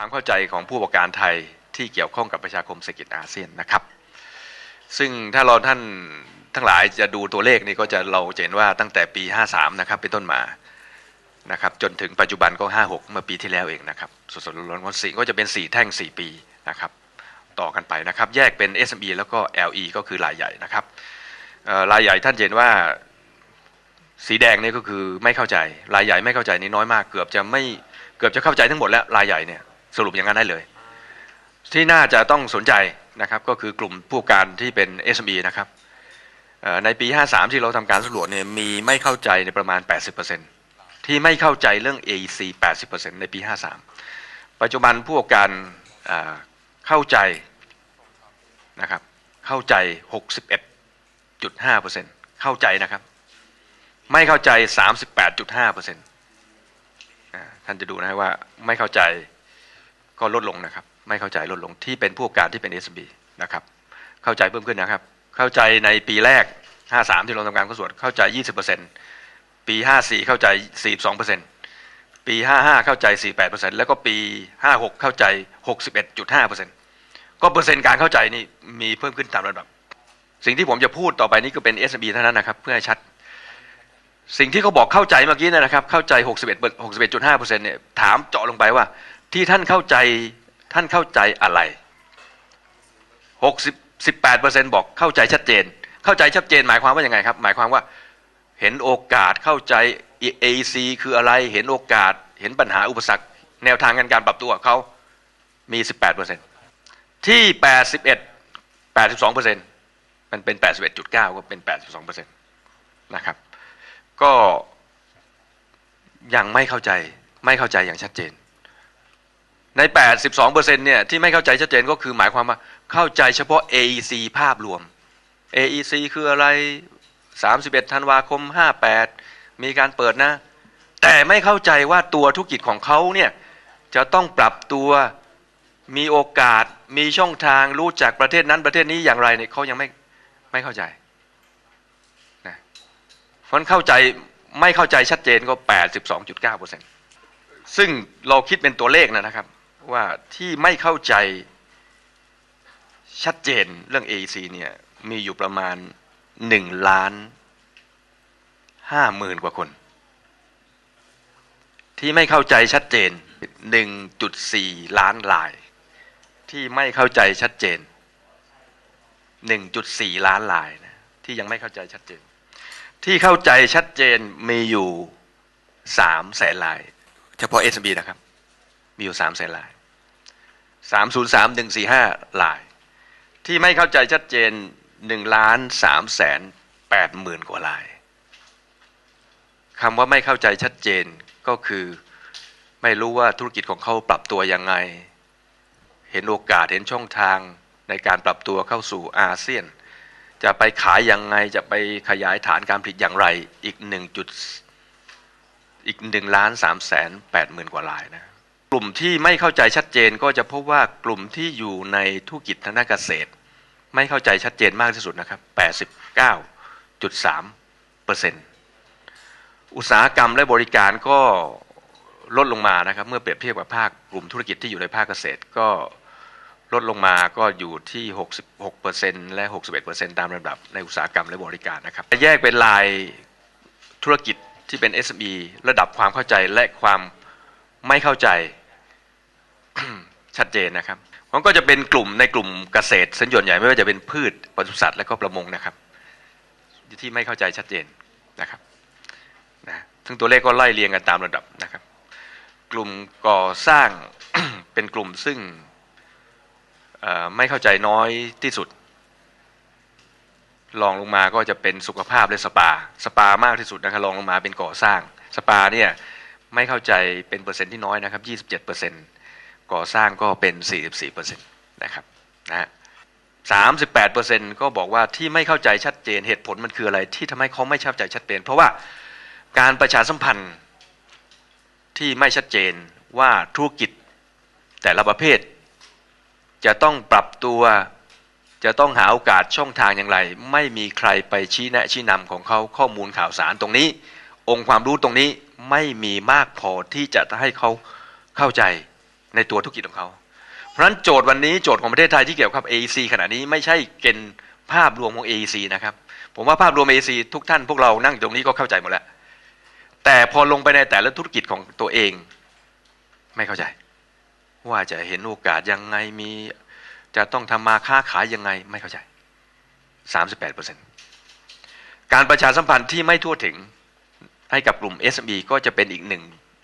ความเข้าใจของผู้ประกอบการไทยที่เกี่ยวข้องกับประชาคมเศรษฐกิจอาเซียนนะครับ ซึ่งถ้าเราท่านทั้งหลายจะดูตัวเลขนี่ก็จะเราจะเห็นว่าตั้งแต่ปี 53 นะครับเป็นต้นมานะครับจนถึงปัจจุบันก็ 56 เมื่อปีที่แล้วเองนะครับสดๆร้อนๆวันสี่ก็จะเป็น 4 แท่ง 4 ปีนะครับต่อกันไปนะครับแยกเป็น SME แล้วก็ LE ก็คือรายใหญ่นะครับรายใหญ่ท่านเห็นว่าสีแดงนี่ก็คือไม่เข้าใจ รายใหญ่ไม่เข้าใจนี่น้อยมาก เกือบจะไม่เกือบจะเข้าใจทั้งหมดแล้วรายใหญ่เนี่ย สรุปอย่างนั้นได้เลย ที่น่าจะต้องสนใจนะครับก็คือกลุ่มผู้การที่เป็น SME นะครับในปี 53 ที่เราทำการสำรวจเนี่ยมีไม่เข้าใจในประมาณ 80%ที่ไม่เข้าใจเรื่อง AEC 80%ในปี 53 ปัจจุบันผู้การเข้าใจนะครับเข้าใจ 61.5%เข้าใจนะครับ ไม่เข้าใจ 38.5เปอร์เซ็นต์ท่านจะดูนะว่าไม่เข้าใจ ก็ลดลงนะครับ ไม่เข้าใจลดลงที่เป็นผู้ประกอบการที่เป็น SB นะครับ เข้าใจเพิ่มขึ้นนะครับ เข้าใจในปีแรก 53 ที่เราทำการกระสวดเข้าใจ 20เปอร์เซ็นต์ปี 54 เข้าใจ 42เปอร์เซ็นต์ปี 55 เข้าใจ 48เปอร์เซ็นต์แล้วก็ปี 56 เข้าใจ 61.5เปอร์เซ็นต์ก็เปอร์เซ็นต์การเข้าใจนี่มีเพิ่มขึ้นตามระดับ สิ่งที่ผมจะพูดต่อไปนี้ก็เป็น SB เท่านั้นนะครับ เพื่อให้ชัด สิ่งที่เขาบอกเข้าใจเมื่อกี้นะครับ เข้าใจ 61 61.5เอร์เซ็นต์เนี่ยถามเจาะลงไปว่า ที่ท่านเข้าใจท่านเข้าใจอะไร60 18เปอร์เซ็นต์บอกเข้าใจชัดเจน เข้าใจชัดเจน หมายความว่ายังไงครับ หมายความว่าเห็นโอกาสเข้าใจ AC คืออะไรเห็นโอกาส เห็นปัญหาอุปสรรค แนวทางการการปรับตัวของเขามี 18เปอร์เซ็นต์ที่ 81 82เปอร์เซ็นต์มันเป็น 81.9 ก็เป็น 82เปอร์เซ็นต์นะครับ ก็ยังไม่เข้าใจไม่เข้าใจอย่างชัดเจน ใน 82เปอร์เซ็นเนี่ยที่ไม่เข้าใจชัดเจนก็คือหมายความว่าเข้าใจเฉพาะ AEC ภาพรวม AEC คืออะไร 31ธันวาคม 58 มีการเปิดนะ แต่ไม่เข้าใจว่าตัวธุรกิจของเขาเนี่ยจะต้องปรับตัวมีโอกาสมีช่องทางรู้จักประเทศนั้นประเทศนี้อย่างไรเนี่ยเขายังไม่ไม่เข้าใจนะเพราะเข้าใจไม่เข้าใจชัดเจนก็ 82.9%ซึ่งเราคิดเป็นตัวเลขนะครับ ว่าที่ไม่เข้าใจชัดเจนเรื่อง AEC เนี่ยมีอยู่ประมาณ1ล้านห้าหมื่นกว่าคน ที่ไม่เข้าใจชัดเจน1.4ล้านลาย ที่ไม่เข้าใจชัดเจน1.4ล้านลายนะที่ยังไม่เข้าใจชัดเจน ที่เข้าใจชัดเจนมีอยู่สามแสนลาย เฉพาะ SMB นะครับ มีอยู่สามแสนลาย สามศูนย์สามหนึ่งสี่ห้าลาย ที่ไม่เข้าใจชัดเจนหนึ่งล้านสามแสนแปดหมื่นกว่าลายคำว่าไม่เข้าใจชัดเจนก็คือไม่รู้ว่าธุรกิจของเขาปรับตัวยังไง เห็นโอกาสเห็นช่องทางในการปรับตัวเข้าสู่อาเซียน จะไปขายยังไงจะไปขยายฐานการผลิตอย่างไรอีกหนึ่งจุดอีกหนึ่งล้านสามแสนแปดหมื่นกว่าลายนะ ลุ่มที่ไม่เข้าใจชัดเจนก็จะพบว่ากลุ่มที่อยู่ในธุรกิจทางด้านเกษตร ไม่เข้าใจชัดเจนมากที่สุดนะครับแปดสิบเปอร์เซ็นต์อุตสาหกรรมและบริการก็ลดลงมานะครับเมื่อเปรียบเทียบกับภาคกลุ่มธุรกิจที่อยู่ในภาคเกษตรก็ลดลงมาก็อยู่ที่ 66%และ 61%ตามระดับในอุตสาหกรรมและบริการนะครับแยกเป็นลายธุรกิจที่เป็น SME ระดับความเข้าใจและความไม่เข้าใจ ชัดเจนนะครับมันก็จะเป็นกลุ่มในกลุ่มเกษตรสัญญนใหญ่ไม่ว่าจะเป็นพืชปศุสัตว์และก็ประมงนะครับ ที่ไม่เข้าใจชัดเจนนะครับนะซึ่งตัวเลขก็ไล่เรียงกันตามระดับนะครับ กลุ่มก่อสร้างเป็นกลุ่มซึ่งไม่เข้าใจน้อยที่สุดลองลงมาก็จะเป็นสุขภาพและสปา สปามากที่สุดนะครับลองลงมาเป็นก่อสร้าง สปาเนี่ยไม่เข้าใจเป็นเปอร์เซ็นต์ที่น้อยนะครับ 27เปอร์เซ็นต์ ก่อสร้างก็เป็น 44เปอร์เซ็นต์นะครับนะฮะ38เปอร์เซ็นต์ก็บอกว่าที่ไม่เข้าใจชัดเจนเหตุผลมันคืออะไร ที่ทำให้เขาไม่เข้าใจชัดเจน เพราะว่าการประชาสัมพันธ์ที่ไม่ชัดเจนว่าธุรกิจแต่ละประเภท จะต้องปรับตัวจะต้องหาโอกาสช่องทางอย่างไร ไม่มีใครไปชี้แนะชี้นำของเขาข้อมูลข่าวสารตรงนี้ องค์ความรู้ตรงนี้ไม่มีมากพอที่จะให้เขาเข้าใจ ในตัวธุรกิจของเขาเพราะฉะนั้นโจทย์วันนี้โจทย์ของประเทศไทยที่เกี่ยวกับ AEC ขณะนี้ไม่ใช่เกณฑ์ภาพรวมของ AEC นะครับผมว่าภาพรวม AEC ทุกท่านพวกเรานั่งอยู่ตรงนี้ก็เข้าใจหมดแล้ว แต่พอลงไปในแต่ละธุรกิจของตัวเอง ไม่เข้าใจ ว่าจะเห็นโอกาสยังไงมีจะต้องทำมาค้าขายยังไงไม่เข้าใจ 38%การประชาสัมพันธ์ที่ไม่ทั่วถึงให้กับกลุ่ม SME ก็จะเป็นอีกหนึ่ง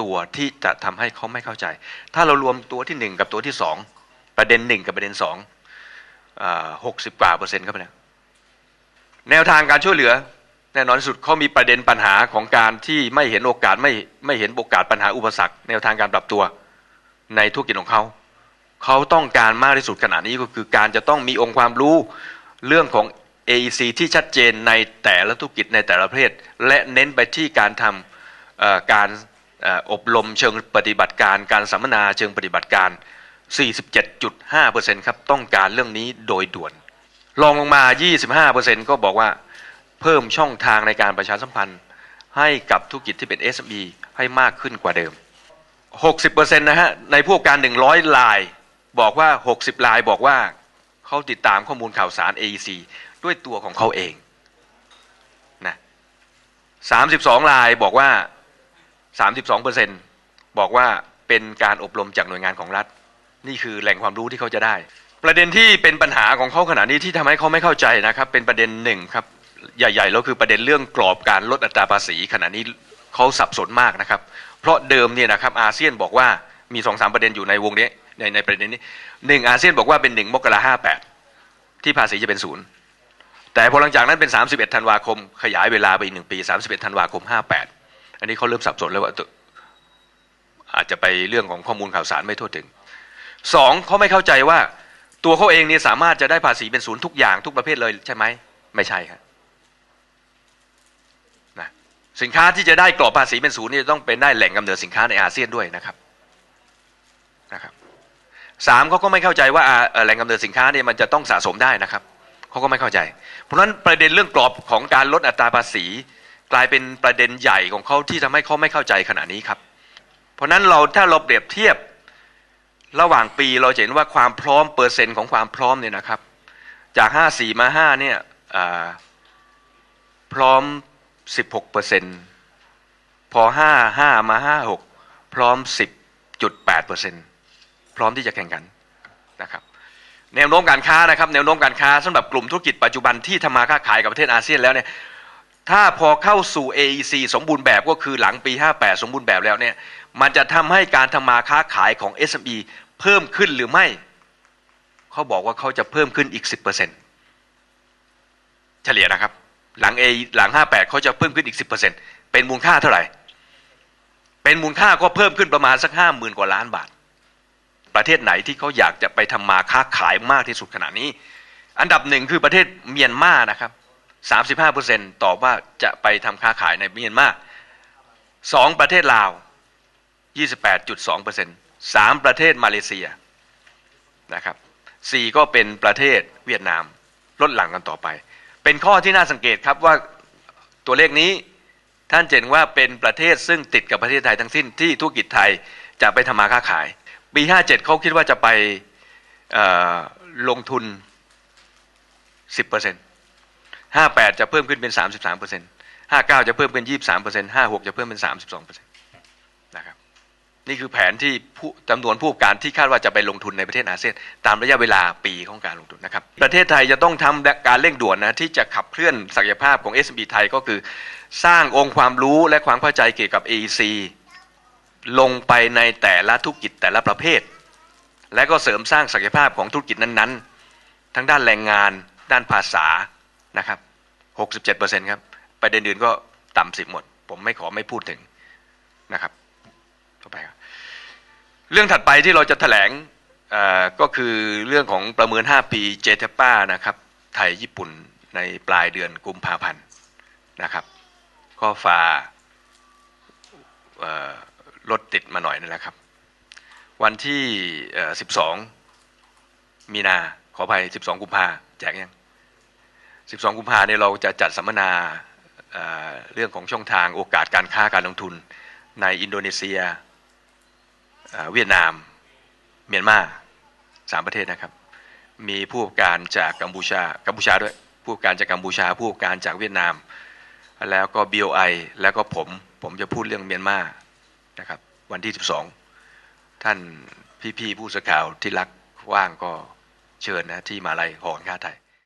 ตัวที่จะทำให้เขาไม่เข้าใจ ถ้าเรารวมตัวที่หนึ่งกับตัวที่สองประเด็นหนึ่งกับประเด็นสองหกสิบกว่าเปอร์เซ็นต์ครับเนี่ยแนวทางการช่วยเหลือ แน่นอนที่สุดเขามีประเด็นปัญหาของการที่ไม่เห็นโอกาสไม่ไม่เห็นโอกาสปัญหาอุปสรรค แนวทางการปรับตัวในธุรกิจของเขาเขาต้องการมากที่สุดขณะนี้ก็คือการจะต้องมีองค์ความรู้เรื่องของ AEC ที่ชัดเจนในแต่ละธุรกิจในแต่ละประเภทและเน้นไปที่การทำการ อบรมเชิงปฏิบัติการการสัมมนาเชิงปฏิบัติการ 47.5%ครับต้องการเรื่องนี้โดยด่วนลองลงมา 25%ก็บอกว่าเพิ่มช่องทางในการประชาสัมพันธ์ ให้กับธุรกิจที่เป็น SME ให้มากขึ้นกว่าเดิม 60%นะฮะในพวกการ 100 ลาย บอกว่า 60 ลายบอกว่าเขาติดตามข้อมูลข่าวสาร AEC ด้วยตัวของเขาเองนะ32 ลายบอกว่า 32%บอกว่าเป็นการอบรมจากหน่วยงานของรัฐ นี่คือแหล่งความรู้ที่เขาจะได้ ประเด็นที่เป็นปัญหาของเขาขณะนี้ที่ทำให้เขาไม่เข้าใจนะครับ เป็นประเด็นหนึ่งครับใหญ่ๆแล้วคือประเด็นเรื่องกรอบการลดอัตราภาษีขณะนี้เขาสับสนมากนะครับ เพราะเดิมเนี่ยนะครับอาเซียนบอกว่ามีสองสามประเด็นอยู่ในวงนี้ในในประเด็นนี้หนึ่งอาเซียนบอกว่าเป็นหนึ่งมกราห้าแปดที่ภาษีจะเป็นศูนย์แต่พอหลังจากนั้นเป็น 31 ธันวาคม ขยายเวลาไปอีกหนึ่งปี 31 ธันวาคม 58 อันนี้เขาเริ่มสับสนแล้วว่าอาจจะไปเรื่องของข้อมูลข่าวสารไม่ทั่วถึงสองเขาไม่เข้าใจว่าตัวเขาเองเนี่ยสามารถจะได้ภาษีเป็นศูนย์ทุกอย่างทุกประเภทเลยใช่ไหมไม่ใช่ครับนะสินค้าที่จะได้กรอบภาษีเป็นศูนย์นี่ต้องเป็นได้แหล่งกำเนิดสินค้าในอาเซียนด้วยนะครับนะครับสามเขาก็ไม่เข้าใจว่าแหล่งกำเนิดสินค้าเนี่ยมันจะต้องสะสมได้นะครับเขาก็ไม่เข้าใจ เพราะฉะนั้นประเด็นเรื่องกรอบของการลดอัตราภาษี ลายเป็นประเด็นใหญ่ของเขาที่ทำให้เขาไม่เข้าใจขณะนี้ครับ เพราะฉะนั้นเราถ้าเราเปรียบเทียบระหว่างปีเราเห็นว่าความพร้อมเปอร์เซ็นต์ของความพร้อมเนี่ยนะครับ จากห้าสี่มาห้าเนี่ยพร้อมสิบหกเปอร์เซ็นต์พอห้าห้ามาห้าหกพร้อมสิบจุดแปดเปอร์เซ็นต์พร้อมที่จะแข่งขันนะครับแนวโน้มการค้านะครับแนวโน้มการค้าสำหรับกลุ่มธุรกิจปัจจุบันที่ทำมาค้าขายกับประเทศอาเซียนแล้วเนี่ย ถ้าพอเข้าสู่ AEC สมบูรณ์แบบก็คือหลังปี 58 สมบูรณ์แบบแล้วเนี่ย มันจะทำให้การทำมาค้าขายของ SME เพิ่มขึ้นหรือไม่ เขาบอกว่าเขาจะเพิ่มขึ้นอีก 10%เฉลี่ยนะครับ หลัง A หลัง 58 เขาจะเพิ่มขึ้นอีก 10%เป็นมูลค่าเท่าไหร่ เป็นมูลค่าก็เพิ่มขึ้นประมาณสักห้าหมื่นกว่าล้านบาท ประเทศไหนที่เขาอยากจะไปทำมาค้าขายมากที่สุดขณะนี้ อันดับหนึ่งคือประเทศเมียนมานะครับ สามสิบห้าเปอร์เซ็นตอบว่าจะไปทำค้าขายในเมียนมาสองประเทศลาวยี่สิบแปดจุดสองเปอร์เซ็นสามประเทศมาเลเซียนะครับสี่ก็เป็นประเทศเวียดนามลดหลั่งกันต่อไป เป็นข้อที่น่าสังเกตครับว่าตัวเลขนี้ท่านเห็นว่าเป็นประเทศซึ่งติดกับประเทศไทยทั้งสิ้นที่ธุรกิจไทยจะไปทำมาค้าขาย ปีห้าเจ็ดเขาคิดว่าจะไปลงทุนสิบเปอร์เซ็นต์ ห้าแปดจะเพิ่มขึ้นเป็นสามสิบสามเปอร์เซ็นต์ห้าเก้าจะเพิ่มเป็นยี่สามเปอร์เซ็นต์ห้าหกจะเพิ่มเป็นสามสิบสองเปอร์เซ็นต์นะครับนี่คือแผนที่ผู้จำนวนผู้การที่คาดว่าจะไปลงทุนในประเทศอาเซียน ตามระยะเวลาปีของการลงทุนนะครับ ประเทศไทยจะต้องทำการเร่งด่วนนะที่จะขับเคลื่อนศักยภาพของ SMB ไทยก็คือ สร้างองค์ความรู้และความเข้าใจเกี่ยวกับ AEC ลงไปในแต่ละธุรกิจแต่ละประเภท และก็เสริมสร้างศักยภาพของธุรกิจนั้นๆ ทั้งด้านแรงงาน ด้านภาษา นะครับ67%ครับ ประเด็นอื่นก็ต่ำสิบหมด ผมไม่ขอไม่พูดถึงนะครับต่อไปครับเรื่องถัดไปที่เราจะถแถลงก็คือเรื่องของประเมิน 5 ปีเจเทป้านะครับไทยญี่ปุ่นในปลายเดือนกุมภาพันธ์นะครับก็ฝารถติดมาหน่อยนั่นแหละครับ วันที่สิบสองมีนาขออภัยสิบสองกุมภาแจกยัง สิบสองกุมภาเนี่ยเราจะจัดสัมมนาเรื่องของช่องทางโอกาสการค้าการลงทุนในอินโดนีเซียเวียดนาม เมียนมาสามประเทศนะครับ มีผู้ประการจากกัมพูชากัมพูชาด้วย ผู้ประการจากกัมพูชา ผู้ประกอบการจากเวียดนาม แล้วก็ BOI แล้วก็ผมผมจะพูดเรื่องเมียนมานะครับ วันที่ 12 ท่านพี่ๆผู้สื่อข่าวที่รักว่างก็เชิญนะที่มาลัยหอการค้าไทย